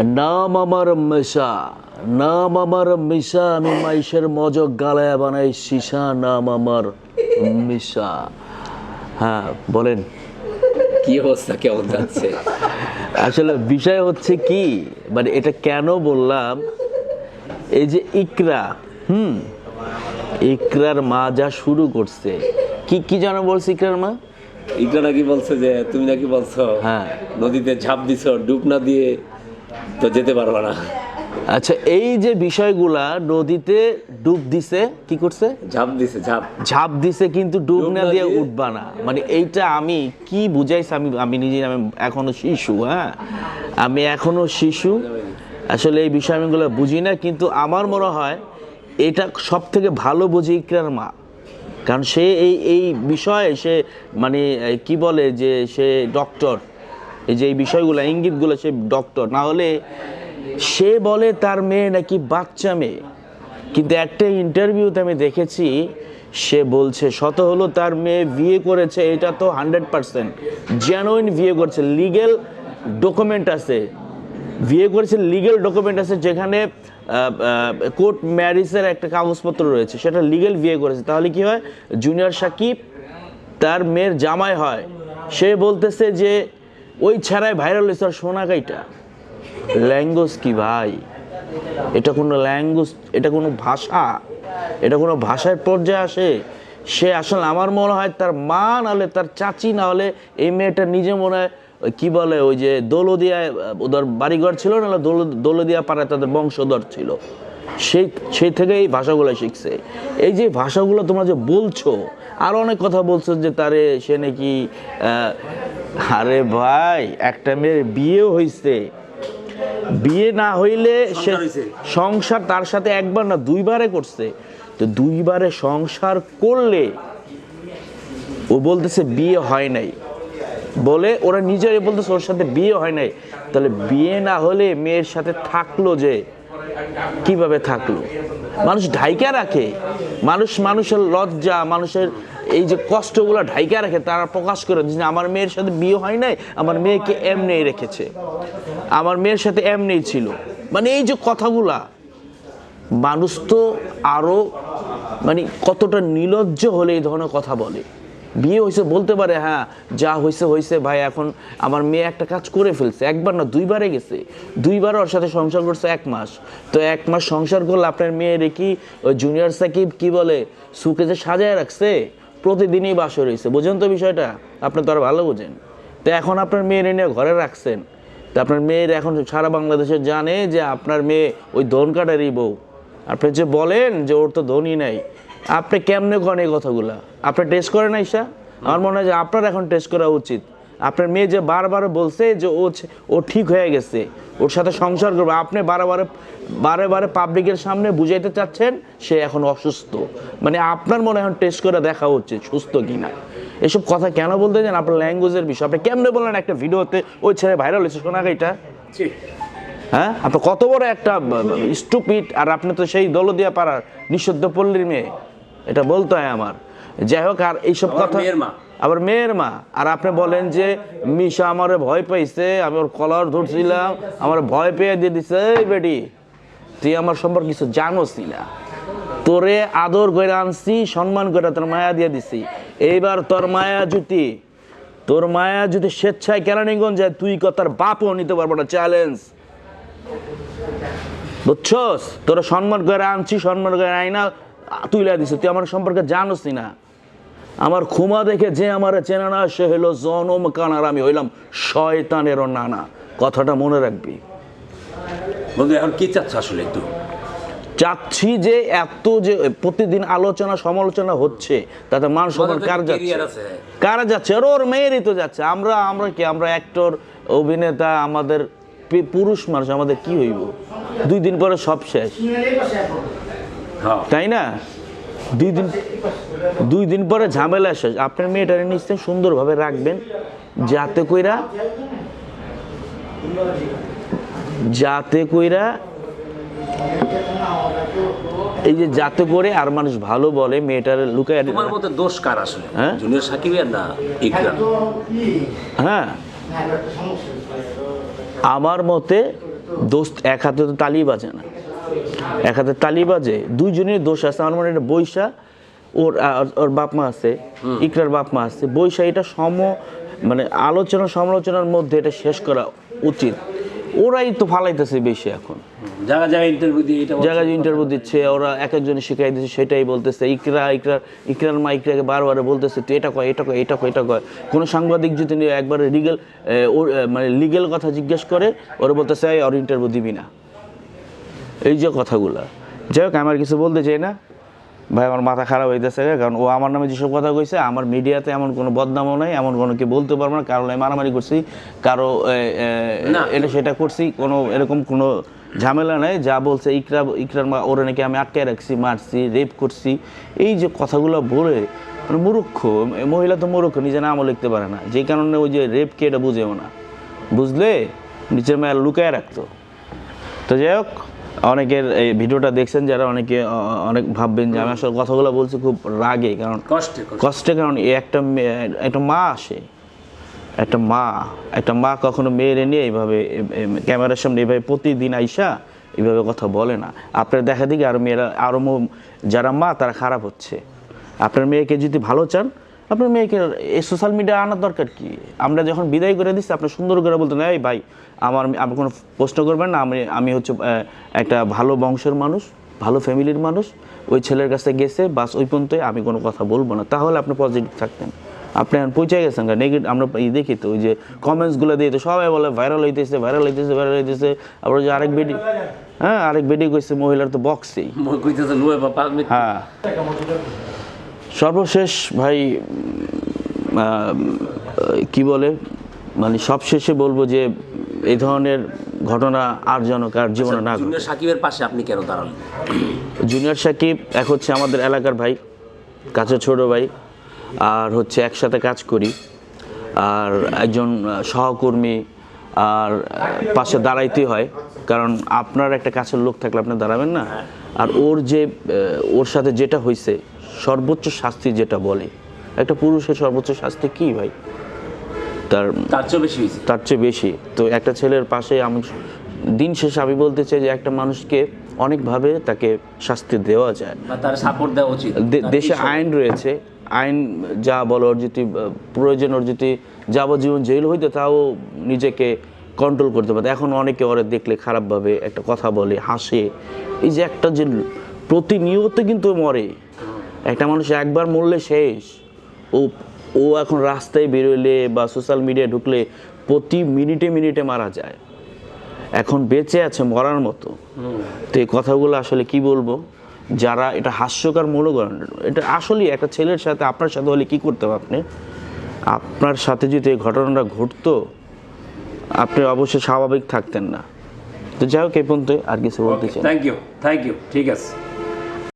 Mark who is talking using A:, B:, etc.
A: নাম আমার মেশা নাম আমার মিশা আমি মাইশের মজক গালায় বানাই সিসা নাম আমার মিশা। হ্যাঁ বলেন।
B: কি অবস্থা? কেমন যাচ্ছে
A: আসলে বিষয় হচ্ছে কি মানে এটা কেন বললাম এই যে ইকরা হুম ইকরার মা যা শুরু করছে কি কি যেন বলছে ইকরার মা?
B: ইকরা নাকি বলছে যে তুমি নাকি বলছো
A: হ্যাঁ।
B: নদীতে ঝাঁপ দিছো ডুব না দিয়ে তো যেতে পারবা না।
A: আচ্ছা এই যে বিষয়গুলা নদীতে ডুব দিছে কি করছে?
B: ঝাঁপ দিছে ঝাঁপ।
A: ঝাঁপ দিছে কিন্তু ডুব না দিয়ে উঠবা না। মানে এইটা আমি কি বুঝাইছি আমি আমি নিজে আমি এখনও শিশু হ্যাঁ? আমি এখনও শিশু। আসলে এই বিষয় আমি এগুলো বুঝি না কিন্তু আমার মনে হয় এটা সব থেকে ভালো বুঝি ইকরার মা। কারণ সে এই এই বিষয়ে সে মানে কি বলে যে সে ডক্টর এই যে এই বিষয়গুলো, ইঙ্গিতগুলো সে ডক্টর, না হলে সে বলে তার মেয়ে নাকি বাচ্চা মেয়ে। কিন্তু একটা ইন্টারভিউতে আমি দেখেছি, সে বলছে, শত হলো তার মেয়ে বিয়ে করেছে, এটা তো হান্ড্রেড পার্সেন্ট। জেনুইন বিয়ে করেছে লিগেল ডকুমেন্ট আছে। বিয়ে করেছে লিগেল ডকুমেন্ট আছে, যেখানে কোর্ট ম্যারিজের একটা কাগজপত্র রয়েছে, সেটা লিগেল বিয়ে করেছে। তাহলে কি হয়? জুনিয়র সাকিব তার মেয়ের জামাই হয়। সে বলতেছে যে ওই ছাড়াই ভাইরাল হয়েছে আর সোনাকাইটা ল্যাঙ্গুয়েজ কি ভাই? এটা কোনো ল্যাঙ্গুয়েজ এটা কোনো ভাষা? এটা কোনো ভাষার পর্যায়ে আসে? সে আসলে আমার মনে হয় তার মা নাহলে তার চাচি না হলে এই মেয়েটা নিজে মনে হয় কি বলে, ওই যে দৌলদিয়ায়, ওদের বাড়িঘর ছিল না, দৌল- দৌলদিয়া পাড়ায় তাদের বংশধর ছিল। সেই সেই থেকে এই ভাষাগুলো শিখছে। এই যে ভাষাগুলো তোমরা যে বলছো, আর অনেক কথা বলছো যে তারে সে নাকি আরে ভাই একটা মেয়ের বিয়েও হয়েছে বিয়ে না হইলে সে সংসার তার সাথে একবার না দুইবারে করছে। তো দুইবারে সংসার করলে ও বলতেছে বিয়ে হয় নাই। বলে ওরা নিজেরাই বলতেছে ওর সাথে বিয়ে হয় নাই। তাহলে বিয়ে না হলে মেয়ের সাথে থাকল যে কীভাবে থাকল? মানুষ ঢাইকা রাখে। মানুষ মানুষের লজ্জা মানুষের এই যে কষ্টগুলো ঢাইকা রাখে তারা প্রকাশ করে দিচ্ছে আমার মেয়ের সাথে বিয়ে হয় নাই, আমার মেয়েকে এমনি রেখেছে। আমার মেয়ের সাথে এমনি ছিল। মানে এই যে কথাগুলা, মানুষ তো আরও মানে কতটা নির্লজ্জ হলে এই ধরনের কথা বলে। বিয়ে হয়েছে বলতে পারে হ্যাঁ যা হয়েছে হয়েছে, ভাই, এখন আমার মেয়ে একটা কাজ করে ফেলছে। একবার না, দুইবারে গেছে। দুইবার ওর সাথে সংসার করছে এক মাস। তো এক মাস সংসার করলে আপনার মেয়ের কি, ওই জুনিয়র সাকিব কি বলে সুকে যে সাজায় রাখছে? প্রতিদিনই বাস রয়েছে বোঝেন তো বিষয়টা? আপনি তো আর ভালো বোঝেন। তো এখন আপনার মেয়ের নিয়ে ঘরে রাখছেন। তো আপনার মেয়ের এখন সারা বাংলাদেশে জানে যে আপনার মেয়ে ওই ধন কাটারই বউ। আপনি যে বলেন যে ওর তো ধনী নাই, আপনি কেমনে করেন এই কথাগুলা? আপনি টেস্ট করেন আইসা আমার মনে হয় যে আপনার এখন টেস্ট করা উচিত। আপনার মেয়ে যে বারবার বলছে যে ও ও ঠিক হয়ে গেছে ওর সাথে সংসার করবে। আপনি বারে বারে বারে পাবলিকের সামনে বুঝাইতে চাচ্ছেন সে এখন অসুস্থ। মানে আপনার মনে এখন টেস্ট করে দেখা উচিত সুস্থ কিনা। এসব কথা কেন বলতে চান আপনার ল্যাঙ্গুয়েজের বিষয়? আপনি কেমনে বললেন একটা ভিডিওতে ওই ছেলে ভাইরাল হয়েছে শোনা এটা? হ্যাঁ? আপনি কত বড় একটা স্টুপিড আর আপনি তো সেই দলদিয়া পাড়ার নিঃশব্দ পল্লীর মেয়ে। এটা বলতে হয় আমার। যাই হোক আর এইসব কথা আবার মেয়ের মা। আর আপনি বলেন যে মিশা আমার ভয় পাইছে আমি ওর কলার ধরছিলাম আমার ভয় পেয়ে দিয়ে দিছে এই বেটি তুই আমার সম্পর্কে কিছু জানোসই না তোরে আদর করে আনছি সম্মান করে তোর মায়া দিয়ে দিছি। এইবার তোর মায়া জুতি তোর মায়া যদি স্বেচ্ছায় কেরানীগঞ্জ যায় তুই কথার বাপও নিতে পারব না চ্যালেঞ্জ বুঝছস? তোরা সম্মান করে আনছি সম্মান করে আইনা তুইলা দিছিস তুই আমার সম্পর্কে জানোসই না। আমার ক্ষমা দেখে যে আমার চেনা না সে হলো জনম কানার আমি হইলাম শয়তানেরও নানা। কথাটা মনে রাখবি।
B: বন্ধু এখন কি চাচ্ছ আসলে একটু?
A: চাচ্ছি যে এত যে প্রতিদিন আলোচনা সমালোচনা হচ্ছে তাতে মান সম্মান কার যাচ্ছে। কারা যাচ্ছে? আর ওর মেয়েরই তো যাচ্ছে। আমরা আমরা কি আমরা অ্যাক্টর অভিনেতা আমাদের পুরুষ মানুষ আমাদের কি হইব? দুই দিন পরে সব শেষ।
B: হ্যাঁ।
A: তাই না? দুই দিন দুই দিন পরে ঝামেলা শেষ। আপনার মেয়েটারে নিশ্চয়ই সুন্দরভাবে রাখবেন যাতে কইরা যাতে কইরা এই যে যাতে করে আর মানুষ ভালো বলে মেয়েটার লুকায়
B: তোমার মতে দোষ কার আসলে?
A: হ্যাঁ?
B: জুনিয়র সাকিবের না ইকরাম?
A: হ্যাঁ। আমার মতে দোস্ত এক হাতে তো তালি বাজে না। এক হাতে তালি বাজে দুইজনের দোষ আছে আমার মনে হয় এটা বৈশা ওর ওর বাপ মা আছে ইকরার বাপ মা আছে। বৈশা এটা সম মানে আলোচনা সমালোচনার মধ্যে এটা শেষ করা উচিত। ওরাই তো ফালাইতেছে বেশি এখন।
B: জায়গা জায়গায় ইন্টারভিউ দিয়ে এটা
A: জায়গায় ইন্টারভিউ দিচ্ছে ওরা এক একজনে শিখাই দিচ্ছে সেটাই বলতেছে। ইকরা ইকরা ইকরার মা ইকরাকে বারবার বলতেছে তুই এটা কয় এটা কয় এটা কয় এটা কয়। কোনো সাংবাদিক যদি একবারে লিগেল মানে লিগেল কথা জিজ্ঞেস করে ওরা বলতেছে "এই, ওর ইন্টারভিউ দিবি না। এই যে কথাগুলা। যাই হোক আমার কিছু বলতে চাই না। ভাই আমার মাথা খারাপ হইতেছে কারণ ও আমার নামে যেসব কথা কইছে আমার মিডিয়াতে এমন কোনো বদনামও নাই এমন কোনো কি বলতে পারব না কারও আমি মারামারি করছি
B: কারও।
A: এটা সেটা করছি কোনো এরকম কোনো ঝামেলা নাই যা বলছে ইকরা ইকরার মা ওরা নাকি আমি আটকে রাখছি মারছি রেপ করছি এই যে কথাগুলো বলে মানে মূর্খ এ মহিলা তো মূর্খ নিজে নামও লিখতে পারে না যে কারণে ওই যে রেপকে এটা বুঝেও না। বুঝলে? নিচের মেয়ে লুকায় রাখতো। তো যাই হোক অনেকের এই ভিডিওটা দেখছেন যারা অনেকে অনেক ভাববেন যে আমি আসলে কথাগুলো বলছি খুব রাগে কারণ
B: কষ্টে কষ্ট।
A: কারণ একটা একটা মা আসে। একটা মা একটা মা কখনো মেয়ের নিয়ে এইভাবে ক্যামেরার সামনে এইভাবে প্রতিদিন আইসা এইভাবে কথা বলে না। আপনার দেখা দিকে আরও মেয়েরা আরও যারা মা তারা খারাপ হচ্ছে। আপনার মেয়েকে যদি ভালো চান আপনার মেয়েকে এই সোশ্যাল মিডিয়া আনার দরকার কি? আমরা যখন বিদায় করে দিচ্ছি আপনি সুন্দর করে বলতেন এই ভাই আমার আপনি কোনো প্রশ্ন করবেন না আমি আমি হচ্ছে একটা ভালো বংশের মানুষ ভালো ফ্যামিলির মানুষ ওই ছেলের কাছে গেছে বাস ওই পর্যন্তই আমি কোনো কথা বলব না। তাহলে আপনি পজিটিভ থাকতেন। আপনি এখন পৌঁছে গেছেন নেগেটিভ আমরা দেখি তো ওই যে কমেন্টসগুলো দিয়ে তো সবাই বলে ভাইরাল হইতেছে ভাইরাল হইতেছে ভাইরাল হইতেছে। আবার ওই যে আরেক বেডি হ্যাঁ আরেক বেডি কইছে মহিলার তো বক্সেই হ্যাঁ। সর্বশেষ ভাই কি বলে মানে সবশেষে বলব যে এই ধরনের ঘটনা আর যেন কার জীবনে না ঘটে
B: জুনিয়র সাকিবের পাশে আপনি কেন দাঁড়ালেন
A: জুনিয়র সাকিব এক হচ্ছে আমাদের এলাকার ভাই কাছে ছোট ভাই আর হচ্ছে একসাথে কাজ করি। আর একজন সহকর্মী আর পাশে দাঁড়াইতে হয়। কারণ আপনার একটা কাছের লোক থাকলে আপনি দাঁড়াবেন না। আর ওর যে ওর সাথে যেটা হয়েছে সর্বোচ্চ শাস্তি যেটা বলে একটা পুরুষের সর্বোচ্চ শাস্তি কি ভাই? তার
B: তার চেয়ে বেশি
A: তার চেয়ে বেশি। তো একটা ছেলের পাশে আমি দিন শেষে আমি বলতে চাই যে একটা মানুষকে অনেকভাবে তাকে শাস্তি দেওয়া যায়।
B: তার সাপোর্ট দেওয়া উচিত।
A: দেশে আইন রয়েছে। আইন যা বলো ওর যদি প্রয়োজন ওর যদি যাবজ্জীবন জেল হইতো তাও নিজেকে কন্ট্রোল করতে পারতো এখন অনেকে ওরা দেখলে খারাপভাবে একটা কথা বলে হাসে। এই যে একটা যে প্রতিনিয়ত কিন্তু মরে। একটা মানুষ একবার মরলে শেষ। ও ও এখন রাস্তায় বেরোলে বা সোশ্যাল মিডিয়ায় ঢুকলে প্রতি মিনিটে মিনিটে মারা যায়। এখন বেঁচে আছে মরার মতো। তো এই কথাগুলো আসলে কি বলব? যারা এটা হাস্যকর মনে করেন এটা আসলেই একটা ছেলের সাথে, আপনার সাথে হলে কি করতে হবে আপনি? আপনার সাথে যদি এই ঘটনাটা ঘটতো, আপনি অবশ্যই স্বাভাবিক থাকতেন না। তো যাই হোক, এই পর্যন্ত আর কিছু বলতে চাই
B: থ্যাংক ইউ থ্যাংক ইউ ঠিক আছে।